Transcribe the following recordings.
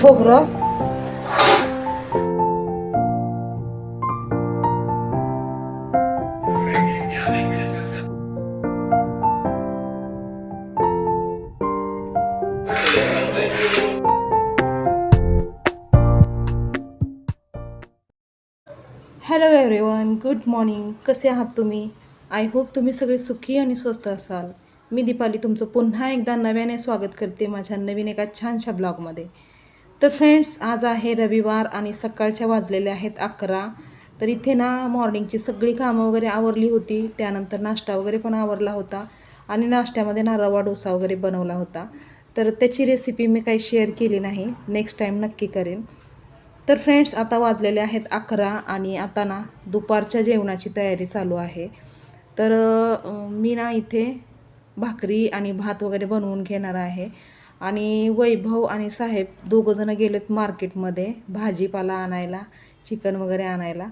खोबरं hello everyone good morning कसे आहात तुम्ही? आय होप तुम्ही सगळे सुखी आणि स्वस्त असाल. मी दीपाली तुमचं पुन्हा एकदा नव्याने स्वागत करते माझ्या नवीन एका छानशा ब्लॉगमध्ये. तर फ्रेंड्स आज आहे रविवार आणि सकाळच्या वाजलेल्या आहेत अकरा. तर इथे ना मॉर्निंगची सगळी कामं वगैरे आवरली होती. त्यानंतर नाश्ता वगैरे पण आवरला होता आणि नाश्त्यामध्ये ना रवा डोसा वगैरे बनवला होता. तर त्याची रेसिपी मी काही शेअर केली नाही. नेक्स्ट टाईम नक्की करेन. तर फ्रेंड्स आता वाजलेले आहेत अकरा आणि आता ना दुपारच्या जेवणाची तयारी चालू आहे. तर मी ना इथे भाकरी आणि भात वगैरे बनवून घेणार आहे. आणि वैभव आणि साहेब दोघंजणं गेलेत मार्केटमध्ये भाजीपाला आणायला चिकन वगैरे आणायला.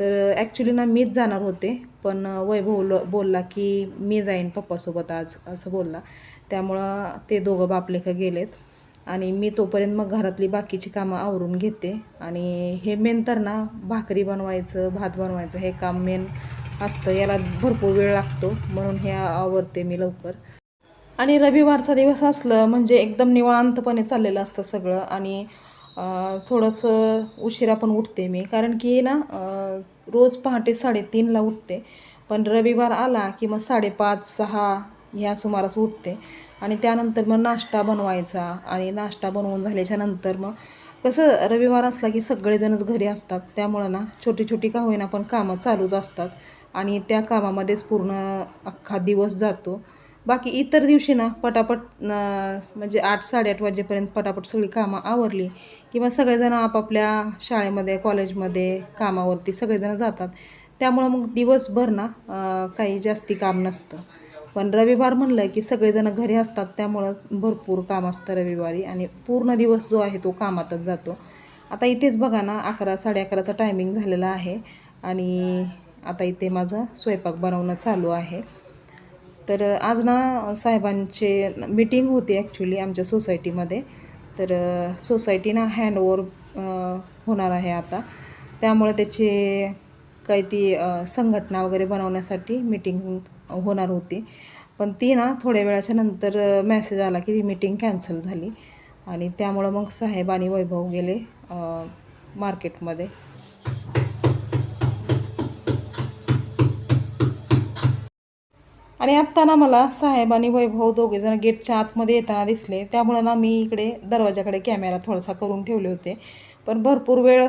तर ॲक्च्युली ना मीच जाणार होते पण वैभव बोलला की मी जाईन पप्पासोबत आज असं बोलला. त्यामुळं ते दोघं बापलेखं गेलेत. आणि मी तोपर्यंत मग घरातली बाकीची कामं आवरून घेते. आणि हे मेन तर ना भाकरी बनवायचं भात बनवायचं हे काम मेन असतं याला भरपूर वेळ लागतो. म्हणून हे आवडते मी लवकर. आणि रविवारचा दिवस असलं म्हणजे एकदम निवांतपणे चाललेलं असतं सगळं. आणि थोडंसं उशिरा पण उठते मी. कारण की ना रोज पहाटे साडेतीनला उठते. पण रविवार आला की मग साडेपाच सहा ह्या सुमारास उठते. आणि त्यानंतर मग नाश्ता बनवायचा. आणि नाश्ता बनवून झाल्याच्यानंतर मग कसं रविवार असला की सगळेजणच घरी असतात. त्यामुळं ना छोटी छोटी का होईना पण कामं चालूच असतात. आणि त्या कामामध्येच पूर्ण अख्खा दिवस जातो. बाकी इतर दिवशी ना पटापट म्हणजे आठ साडेआठ वाजेपर्यंत पटापट सगळी कामं आवरली किंवा सगळेजण आपापल्या शाळेमध्ये कॉलेजमध्ये कामावरती सगळेजण जातात. त्यामुळं मग दिवसभर ना काही जास्ती काम नसतं. पण रविवार म्हणलं की सगळेजण घरी असतात त्यामुळंच भरपूर काम असतं रविवारी आणि पूर्ण दिवस जो आहे तो कामातच जातो. आता इथेच बघा ना अकरा साडे अकराचा टायमिंग झालेला आहे आणि आता इथे माझा स्वयंपाक बनवणं चालू आहे. तर आज ना साहेबांचे मीटिंग होती ॲक्च्युली आमच्या सोसायटीमध्ये. तर सोसायटी ना हँडओवर होणार आहे आता. त्यामुळे त्याचे काही ती संघटना वगैरे बनवण्यासाठी मीटिंग होणार होती. पण ती ना थोड्या वेळाच्या नंतर मॅसेज आला की ती मीटिंग कॅन्सल झाली. आणि त्यामुळं मग साहेब आणि वैभव गेले मार्केटमध्ये आणि आत्ता ना मला साहेब आणि वैभव दोघेजण गेटच्या आतमध्ये येताना दिसले. त्यामुळं ना मी इकडे दरवाजाकडे कॅमेरा थोडासा करून ठेवले होते. पण भरपूर वेळ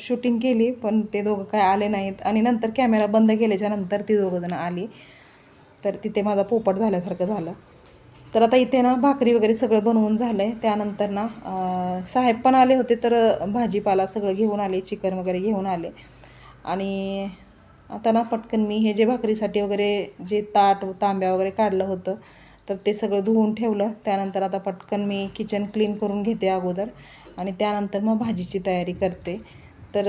शूटिंग केली पण ते दोघं काय आले नाहीत. आणि नंतर कॅमेरा बंद केल्याच्यानंतर ती दोघंजणं आली. तर तिथे माझा पोपट झाल्यासारखं झालं. तर आता इथे ना भाकरी वगैरे सगळं बनवून झालं आहे त्यानंतर ना साहेब पण आले होते तर भाजीपाला सगळं घेऊन आले चिकन वगैरे घेऊन आले. आणि आता ना पटकन मी हे जे भाकरीसाठी वगैरे जे ताट तांब्या वगैरे काढलं होतं तर ते सगळं धुवून ठेवलं. त्यानंतर आता पटकन मी किचन क्लीन करून घेते अगोदर. आणि त्यानंतर मग भाजीची तयारी करते. तर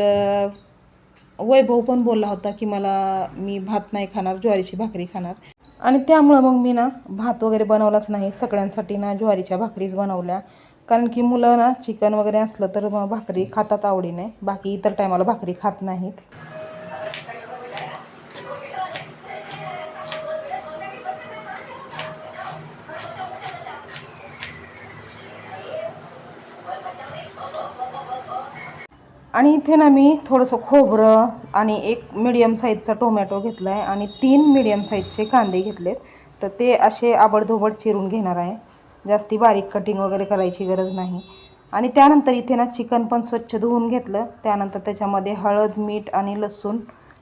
वैभव पण बोलला होता की मला मी भात नाही खाणार ज्वारीची भाकरी खाणार. आणि त्यामुळं मग मी ना भात वगैरे बनवलाच नाही. सगळ्यांसाठी ना ज्वारीच्या भाकरीच बनवल्या. कारण की मुलं ना चिकन वगैरे असलं तर मग भाकरी खातात आवडीने. बाकी इतर टायमाला भाकरी खात नाहीत. आणि इथे ना मी थोडंसं खोबरं आणि एक मिडियम साईजचा टोमॅटो घेतला आहे आणि तीन मिडियम साईजचे कांदे घेतलेत. तर ते असे आबडधोबड चिरून घेणार आहे. जास्ती बारीक कटिंग वगैरे करायची गरज नाही. आणि त्यानंतर इथे ना चिकन पण स्वच्छ धुवून घेतलं. त्यानंतर त्याच्यामध्ये हळद मीठ आणि लसूण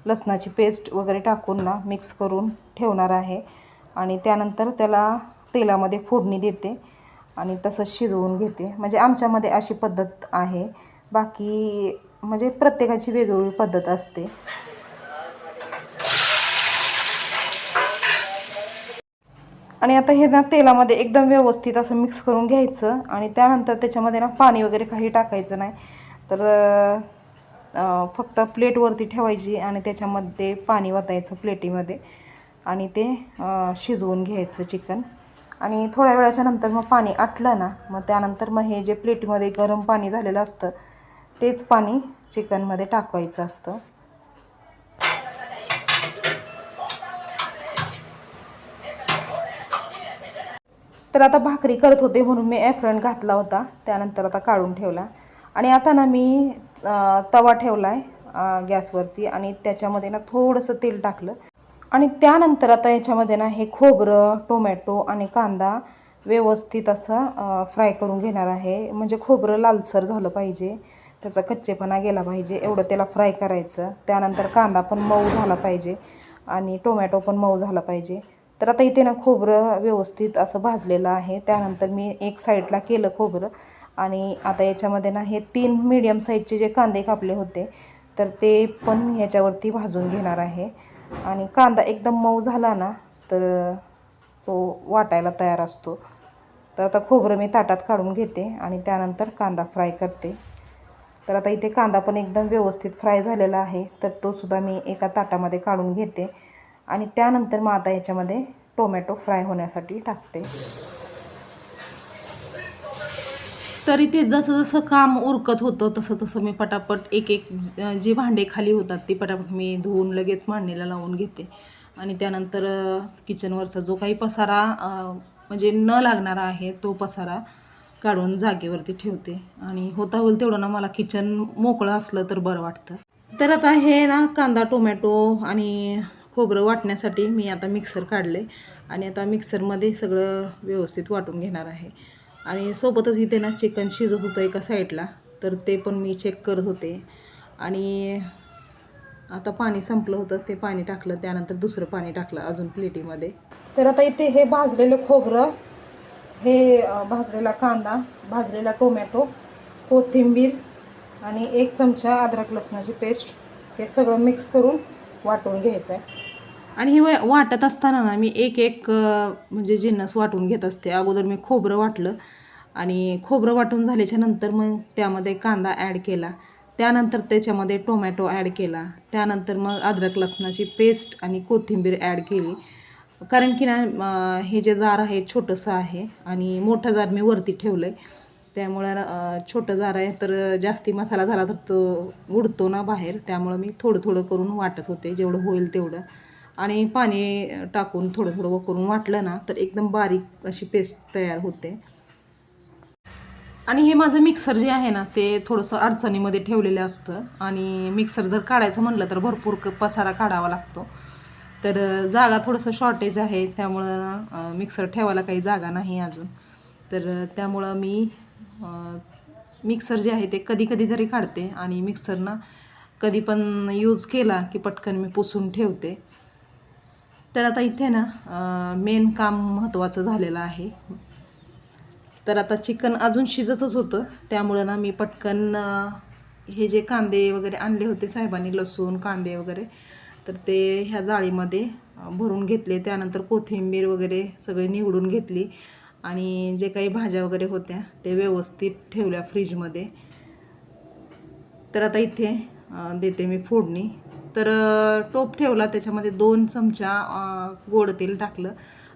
लसणाची पेस्ट वगैरे टाकून ना मिक्स करून ठेवणार आहे. आणि त्यानंतर त्याला तेलामध्ये फोडणी देते आणि तसंच शिजवून घेते. म्हणजे आमच्यामध्ये अशी पद्धत आहे. बाकी म्हणजे प्रत्येकाची वेगवेगळी पद्धत असते. आणि आता हे ना तेलामध्ये एकदम व्यवस्थित असं मिक्स करून घ्यायचं आणि त्यानंतर त्याच्यामध्ये ना पाणी वगैरे काही टाकायचं नाही. तर फक्त प्लेटवरती ठेवायची आणि त्याच्यामध्ये पाणी वतायचं प्लेटीमध्ये. आणि ते शिजवून घ्यायचं चिकन. आणि थोड्या वेळाच्या नंतर मग पाणी आटलं ना मग त्यानंतर मग हे जे प्लेटमध्ये गरम पाणी झालेलं असतं तेच पाणी चिकनमध्ये टाकायचं असतं. तर आता भाकरी करत होते म्हणून मी ॲफ्रन घातला होता. त्यानंतर आता काढून ठेवला. आणि आता ना मी तवा ठेवला आहे गॅसवरती आणि त्याच्यामध्ये ना थोडंसं तेल टाकलं. आणि त्यानंतर आता याच्यामध्ये ना हे खोबरं टोमॅटो आणि कांदा व्यवस्थित असं फ्राय करून घेणार आहे. म्हणजे खोबरं लालसर झालं पाहिजे. त्याचा कच्चेपणा गेला पाहिजे एवढं त्याला फ्राय करायचं. त्यानंतर कांदा पण मऊ झाला पाहिजे आणि टोमॅटो पण मऊ झाला पाहिजे. तर आता इथे ना खोबरं व्यवस्थित असं भाजलेलं आहे. त्यानंतर मी एक साईडला केलं खोबरं आणि आता याच्यामध्ये ना हे तीन मीडियम साईजचे जे कांदे कापले होते तर ते पण ह्याच्यावरती भाजून घेणार आहे. आणि कांदा एकदम मऊ झाला ना तर तो वाटायला तयार असतो. तर आता खोबरं मी ताटात काढून घेते आणि त्यानंतर कांदा फ्राय करते. तर आता इथे कांदा पण एकदम व्यवस्थित फ्राय झालेला आहे. तर तो सुद्धा मी एका ताटामध्ये काढून घेते. आणि त्यानंतर मग आता याच्यामध्ये टोमॅटो फ्राय होण्यासाठी टाकते. तर इथे जसं जसं काम उरकत होतं तसं तसं मी पटापट एक एक जी जे भांडे खाली होतात ते पटापट मी धुवून लगेच मांडणीला लावून घेते. आणि त्यानंतर किचनवरचा जो काही पसारा म्हणजे न लागणारा आहे तो पसारा काढून जागेवरती ठेवते. आणि होता होईल तेवढं ना मला किचन मोकळं असलं तर बरं वाटतं. तर आता हे ना कांदा टोमॅटो आणि खोबरं वाटण्यासाठी मी आता मिक्सर काढले. आणि आता मिक्सरमध्ये सगळं व्यवस्थित वाटून घेणार आहे. आणि सोबतच इथे ना चिकन शिजत होतं एका साईडला तर ते पण मी चेक करत होते. आणि आता पाणी संपलं होतं. ते पाणी टाकलं. त्यानंतर दुसरं पाणी टाकलं अजून प्लेटीमध्ये तर आता इथे हे भाजलेलं खोबरं हे भाजलेला कांदा भाजलेला टोमॅटो कोथिंबीर आणि एक चमचा अद्रक लसणाची पेस्ट हे सगळं मिक्स करून वाटून घ्यायचं आहे आणि हे वाटत असताना ना मी एक एक म्हणजे जिन्नस वाटून घेत असते. अगोदर मी खोबरं वाटलं आणि खोबरं वाटून झाल्याच्यानंतर मग त्यामध्ये कांदा ॲड केला. त्यानंतर त्याच्यामध्ये टोमॅटो ॲड केला. त्यानंतर मग अद्रक लसणाची पेस्ट आणि कोथिंबीर ॲड केली. कारण की ना हे जे जार आहे छोटंसं आहे आणि मोठं जार मी वरती ठेवलं आहे त्यामुळं छोटं जार आहे तर जास्ती मसाला झाला तर तो उडतो ना बाहेर. त्यामुळं मी थोडं थोडं करून वाटत होते जेवढं होईल तेवढं. आणि पाणी टाकून थोडं थोडं करून वाटलं ना तर एकदम बारीक अशी पेस्ट तयार होते. आणि हे माझं मिक्सर जे आहे ना ते थोडंसं अडचणीमध्ये ठेवलेलं असतं. आणि मिक्सर जर काढायचं म्हटलं तर भरपूर क पसारा काढावा लागतो. तर जागा थोडंसं शॉर्टेज आहे त्यामुळं मिक्सर ठेवायला काही जागा नाही अजून. तर त्यामुळं मी मिक्सर जे आहे ते कधी कधी तरी काढते आणि मिक्सरना कधी पण यूज केला की पटकन मी पुसून ठेवते. तर आता इथे ना मेन काम महत्त्वाचं झालेलं आहे. तर आता चिकन अजून शिजतच होतं. त्यामुळं ना मी पटकन हे जे कांदे वगैरे आणले होते साहेबांनी लसूण कांदे वगैरे तर ते ह्या जाळीमध्ये भरून घेतले. त्यानंतर कोथिंबीर वगैरे सगळी निवडून घेतली. आणि जे काही भाज्या वगैरे होत्या ते व्यवस्थित ठेवल्या फ्रीजमध्ये. तर आता इथे देते मी फोडणी. तर टोप ठेवला. त्याच्यामध्ये दोन चमचा गोड तेल टाकलं.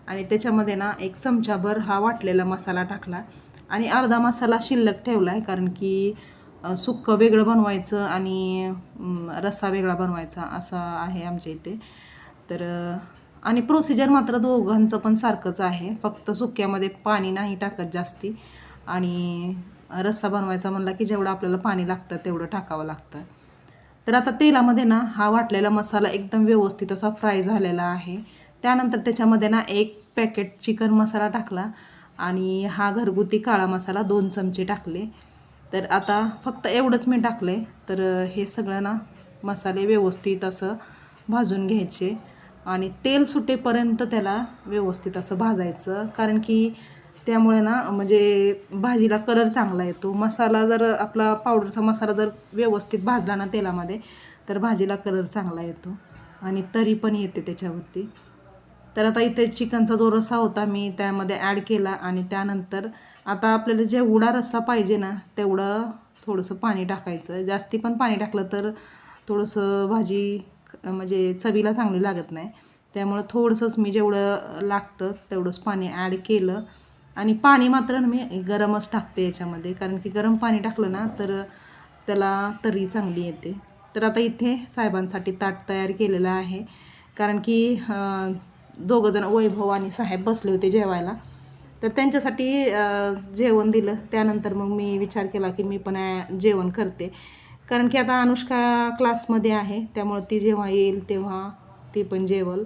आणि त्याच्यामध्ये ना एक चमचाभर हा वाटलेला मसाला टाकला. आणि अर्धा मसाला शिल्लक ठेवला आहे कारण की सुक्कं वेगळं बनवायचं आणि रस्सा वेगळा बनवायचा असं आहे आमच्या इथे. तर आणि प्रोसिजर मात्र दोघांचं पण सारखंच आहे. फक्त सुक्यामध्ये पाणी नाही टाकत जास्ती. आणि रस्सा बनवायचा म्हणला की जेवढं आपल्याला पाणी लागतं तेवढं टाकावं लागतं. तर आता तेलामध्ये ना हा वाटलेला मसाला एकदम व्यवस्थित असा फ्राय झालेला आहे. त्यानंतर त्याच्यामध्ये ना एक पॅकेट चिकन मसाला टाकला आणि हा घरगुती काळा मसाला दोन चमचे टाकले. तर आता फक्त एवढंच मी टाकले तर हे सगळं ना मसाले व्यवस्थित असं भाजून घ्यायचे आणि तेल सुटेपर्यंत त्याला व्यवस्थित असं भाजायचं. कारण की त्यामुळे ना म्हणजे भाजीला कलर चांगला येतो. मसाला जर आपला पावडरचा मसाला जर व्यवस्थित भाजला ना तेलामध्ये तर भाजीला कलर चांगला येतो. आणि तरी पण येते त्याच्यावरती. तर आता इथे चिकनचा जो रस्सा होता मी त्यामध्ये ॲड केला आणि त्यानंतर आता आपल्याला जेवढा रस्सा पाहिजे ना तेवढं थोडंसं पाणी टाकायचं. जास्ती पण पाणी टाकलं तर थोडंसं भाजी म्हणजे चवीला चांगली लागत नाही. त्यामुळं थोडंसंच मी जेवढं लागतं तेवढंच पाणी ॲड केलं. आणि पाणी मात्र ना मी गरमच टाकते याच्यामध्ये. कारण की गरम पाणी टाकलं ना तर त्याला तरी चांगली येते. तर आता इथे साहेबांसाठी ताट तयार केलेलं आहे. कारण की दोघंजण वैभव आणि साहेब बसले होते जेवायला. तर त्यांच्यासाठी जेवण दिलं. त्यानंतर मग मी विचार केला की मी पण जेवण करते. कारण की आता अनुष्का क्लासमध्ये आहे त्यामुळं ती जेव्हा येईल तेव्हा ती पण जेवल.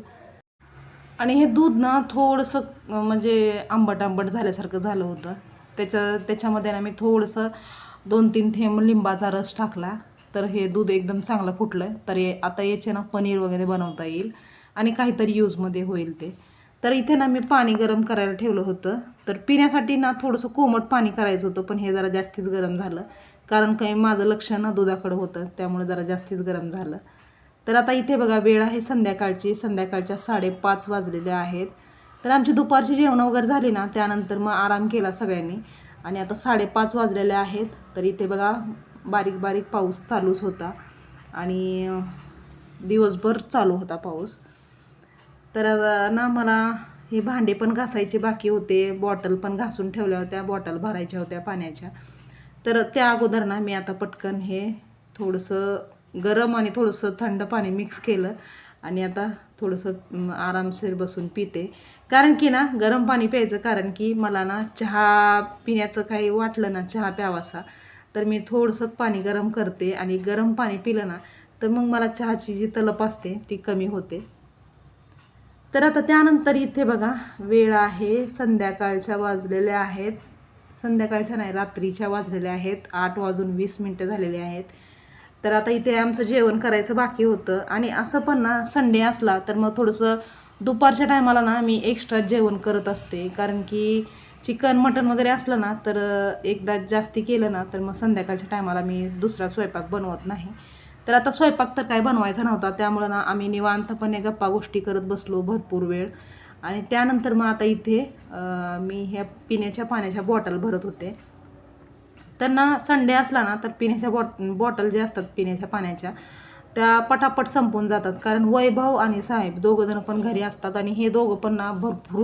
आणि हे दूध ना थोडंसं म्हणजे आंबट आंबट झाल्यासारखं झालं होतं. त्याचं त्याच्यामध्ये ना मी थोडंसं दोन तीन थेंब लिंबाचा रस टाकला. तर हे दूध एकदम चांगलं फुटलं. तर हे आता याचे ना पनीर वगैरे बनवता येईल. आणि काहीतरी यूजमध्ये होईल ते. तर इथे ना मी पाणी गरम करायला ठेवलं होतं. तर पिण्यासाठी ना थोडंसं कोमट पाणी करायचं होतं पण हे जरा जास्तीच गरम झालं. कारण काही माझं लक्ष ना दुधाकडं होतं त्यामुळे जरा जास्तीच गरम झालं. तर आता इथे बघा वेळ आहे संध्याकाळची. संध्याकाळच्या साडेपाच वाजलेल्या आहेत. तर आमची दुपारची जेवणं वगैरे झाली ना त्यानंतर मग आराम केला सगळ्यांनी. आणि आता साडेपाच वाजलेले आहेत. तर इथे बघा बारीक बारीक पाऊस चालूच होता. आणि दिवसभर चालू होता पाऊस. तर ना मला हे भांडे पण घासायचे बाकी होते. बॉटल पण घासून ठेवल्या होत्या. बॉटल भरायच्या होत्या पाण्याच्या. तर त्या अगोदर ना मी आता पटकन हे थोडंसं गरम आणि थोडंसं थंड पाणी मिक्स केलं आणि आता थोडंसं आरामशीर बसून पिते. कारण की ना गरम पाणी प्यायचं कारण की मला ना चहा पिण्याचं काही वाटलं ना चहा प्यावासा. तर मी थोडंसं पाणी गरम करते आणि गरम पाणी पिलं ना तर मग मला चहाची जी तलप असते ती कमी होते. तर आता त्यानंतर इथे बघा वेळ आहे संध्याकाळच्या वाजलेल्या आहेत. संध्याकाळच्या नाही रात्रीच्या वाजलेल्या आहेत. आठ वाजून वीस मिनटं झालेली आहेत. तर आता इथे आमचं जेवण करायचं बाकी होतं. आणि असं पण ना संडे असला तर मग थोडंसं दुपारच्या टायमाला ना मी एक्स्ट्रा जेवण करत असते. कारण की चिकन मटन वगैरे असलं ना तर एकदा जास्ती केलं ना तर मग संध्याकाळच्या टायमाला मी दुसरा स्वयंपाक बनवत नाही. तर आता स्वयंपाक तर काय बनवायचा नव्हता. त्यामुळं ना आम्ही निवांतपणे गप्पा गोष्टी करत बसलो भरपूर वेळ. आणि त्यानंतर मग आता इथे मी ह्या पिण्याच्या पाण्याच्या बॉटल भरत होते. तर ना संडे असला ना तर पिण्याच्या बॉट बॉटल जे असतात पिण्याच्या पाण्याच्या त्या पटापट संपून जातात. कारण वैभव आणि साहेब दोघंजणं पण घरी असतात आणि हे दोघं पण ना भरपूर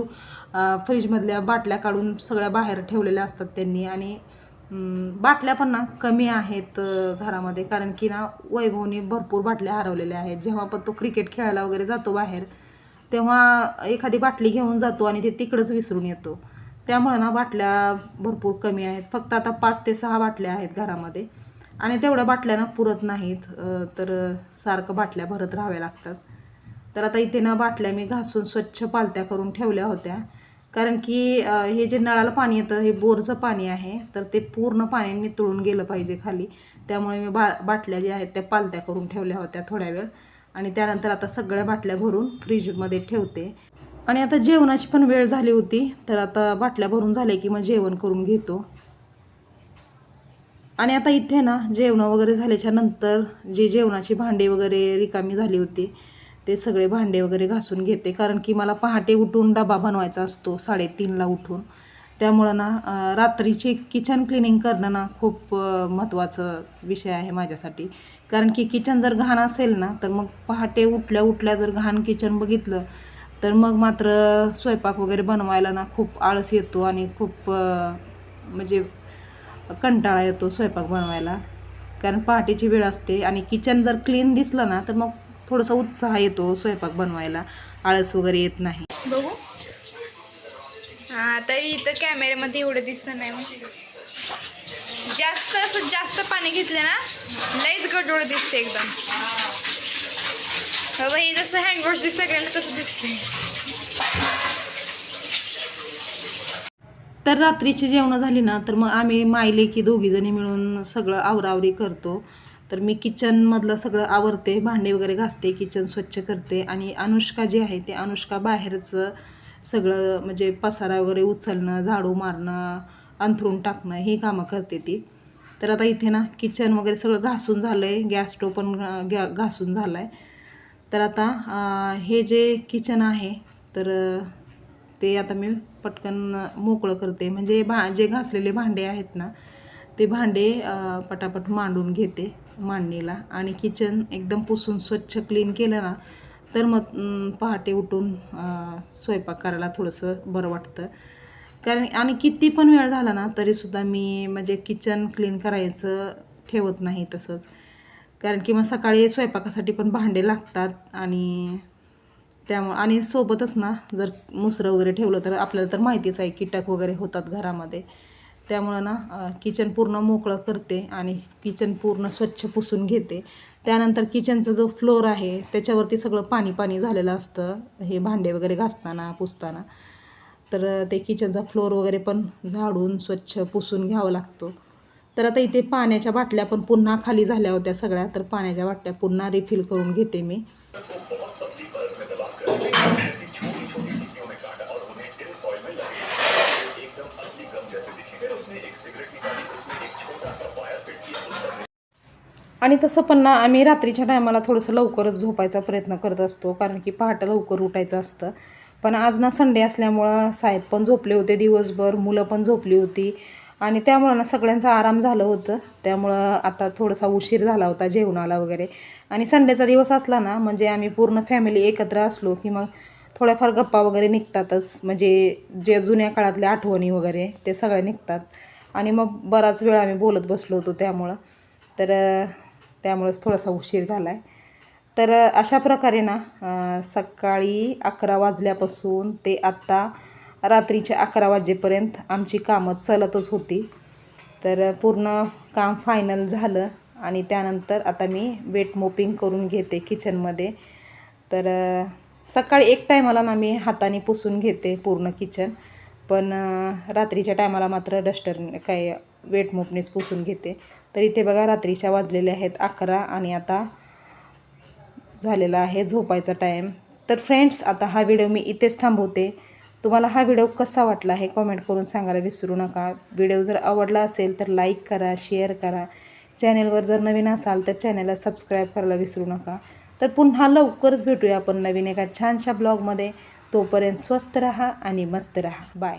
फ्रीजमधल्या बाटल्या काढून सगळ्या बाहेर ठेवलेल्या असतात त्यांनी. आणि बाटल्या पण ना कमी आहेत घरामध्ये. कारण की ना वैभवने भरपूर बाटल्या हरवलेल्या आहेत. जेव्हा पण तो क्रिकेट खेळायला वगैरे जातो बाहेर तेव्हा एखादी बाटली घेऊन जातो आणि ते तिकडंच विसरून येतो. त्यामुळे ना बाटल्या भरपूर कमी आहेत. फक्त आता पाच ते सहा बाटल्या आहेत घरामध्ये. आणि तेवढ्या बाटल्या ना पुरत नाहीत. तर सारखं बाटल्या भरत राहाव्या लागतात. तर आता इथे ना बाटल्या मी घासून स्वच्छ पालत्या करून ठेवल्या होत्या. कारण की हे जे नळाला पाणी येतं हे बोरचं पाणी आहे तर ते पूर्ण पाण्याने तळून गेलं पाहिजे खाली. त्यामुळे मी बा बाटल्या ज्या आहेत त्या पालत्या करून ठेवल्या होत्या थोड्या वेळ. आणि त्यानंतर आता सगळ्या बाटल्या भरून फ्रीजमध्ये ठेवते. आणि आता जेवणाची पण वेळ झाली होती तर आता बाटल्या भरून झाल्या की मग जेवण करून घेतो. आणि आता इथे ना जेवणं वगैरे झाल्याच्यानंतर जे जेवणाची भांडी वगैरे रिकामी झाली होती ते सगळे भांडे वगैरे घासून घेते. कारण की मला पहाटे उठून डबा बनवायचा असतो साडेतीनला उठून. त्यामुळं ना अं, रात्रीची किचन क्लिनिंग करणं ना खूप महत्त्वाचं विषय आहे माझ्यासाठी. कारण की किचन जर घाण असेल ना तर मग पहाटे उठल्या उठल्या जर घाण किचन बघितलं तर मग मात्र स्वयंपाक वगैरे बनवायला ना खूप आळस येतो आणि खूप म्हणजे कंटाळा येतो स्वयंपाक बनवायला. कारण पहाटेची वेळ असते आणि किचन जर क्लीन दिसलं ना तर मग थोडासा उत्साह येतो स्वयंपाक बनवायला. आळस वगैरे येत नाही. बघू. हा तरी इथं कॅमेऱ्यामध्ये एवढं दिसत नाही मग जास्त असं जास्त पाणी घेतलं ना लईच गडोळ दिसते एकदम. हो बाई जसं हँडवॉश दिसत सगळ्यांना तसं दिसते तर रात्रीची जेवणं झाली ना तर मग आम्ही मायले की दोघीजणी मिळून सगळं आवरावरी करतो. तर मी किचनमधलं सगळं आवरते भांडे वगैरे घासते किचन स्वच्छ करते आणि अनुष्का जी आहे ते अनुष्का बाहेरचं सगळं म्हणजे पसारा वगैरे उचलणं झाडू मारणं अंथरून टाकणं ही कामं करते ती. तर आता इथे ना किचन वगैरे सगळं घासून झालं आहे गॅस स्टोव पण गॅ घासून झाला आहे तर आता हे जे किचन आहे तर ते आता मी पटकन मोकळं करते. म्हणजे भा जे घासलेले भांडे आहेत ना ते भांडे पटापट मांडून घेते. मांडणीला. आणि किचन एकदम पुसून स्वच्छ क्लीन केलं ना तर मग पहाटे उठून स्वयंपाक करायला थोडंसं बरं वाटतं. कारण आणि किती पण वेळ झाला ना तरीसुद्धा मी म्हणजे किचन क्लीन करायचं ठेवत नाही तसंच. कारण की मग सकाळी स्वयंपाकासाठी पण भांडे लागतात आणि त्यामुळं आणि सोबतच ना जर मुसरं वगैरे ठेवलं तर आपल्याला तर माहितीच आहे कीटक वगैरे होतात घरामध्ये. त्यामुळं ना किचन पूर्ण मोकळं करते आणि किचन पूर्ण स्वच्छ पुसून घेते. त्यानंतर किचनचा जो फ्लोअर आहे त्याच्यावरती सगळं पाणी पाणी झालेलं असतं हे भांडे वगैरे घासताना पुसताना. तर ते किचनचा फ्लोअर वगैरे पण झाडून स्वच्छ पुसून घ्यावं लागतो. तर आता इथे पाण्याच्या बाटल्या पण पुन्हा खाली झाल्या होत्या सगळ्या तर पाण्याच्या बाटल्या पुन्हा रिफिल करून घेते मी. आणि तसं पण ना आम्ही रात्रीच्या टायमाला थोडंसं लवकरच झोपायचा प्रयत्न करत असतो कारण की पहाटं लवकर उठायचं असतं. पण आज ना संडे असल्यामुळं साहेब पण झोपले होते दिवसभर मुलं पण झोपली होती. आणि त्यामुळं ना सगळ्यांचा आराम झालं होतं. त्यामुळं आता थोडासा उशीर झाला होता जेवणाला वगैरे. आणि संडेचा दिवस असला ना म्हणजे आम्ही पूर्ण फॅमिली एकत्र असलो की मग थोड्याफार गप्पा वगैरे निघतातच. म्हणजे जे जुन्या काळातल्या आठवणी वगैरे ते सगळे निघतात. आणि मग बराच वेळ आम्ही बोलत बसलो होतो त्यामुळं. तर त्यामुळेच थोडासा उशीर झाला आहे तर अशा प्रकारे ना सकाळी अकरा वाजल्यापासून ते आत्ता रात्रीच्या अकरा वाजेपर्यंत आमची कामं चालतच होती. तर पूर्ण काम फायनल झालं आणि त्यानंतर आता मी वेट मोपिंग करून घेते किचनमध्ये तर सकाळी एक टायमाला ना मी हाताने पुसून घेते पूर्ण किचन पण रात्रीच्या टायमाला मात्र डस्टर काय वेट मोपनेच पुसून घेते. तर इथे बघा रात्रीच्या वाजलेल्या आहेत अकरा आणि आता झालेला आहे झोपायचा टाईम तर फ्रेंड्स आता हा व्हिडिओ मी इथेच थांबवते. तुम्हाला हा व्हिडिओ कसा वाटला हे कॉमेंट करून सांगायला विसरू नका. व्हिडिओ जर आवडला असेल तर लाईक करा शेअर करा. चॅनेलवर जर नवीन असाल तर चॅनेलला सबस्क्राईब करायला विसरू नका. तर पुन्हा लवकरच भेटूया आपण नवीन एका छानशा ब्लॉगमध्ये तोपर्यंत स्वस्त रहा आणि मस्त रहा. बाय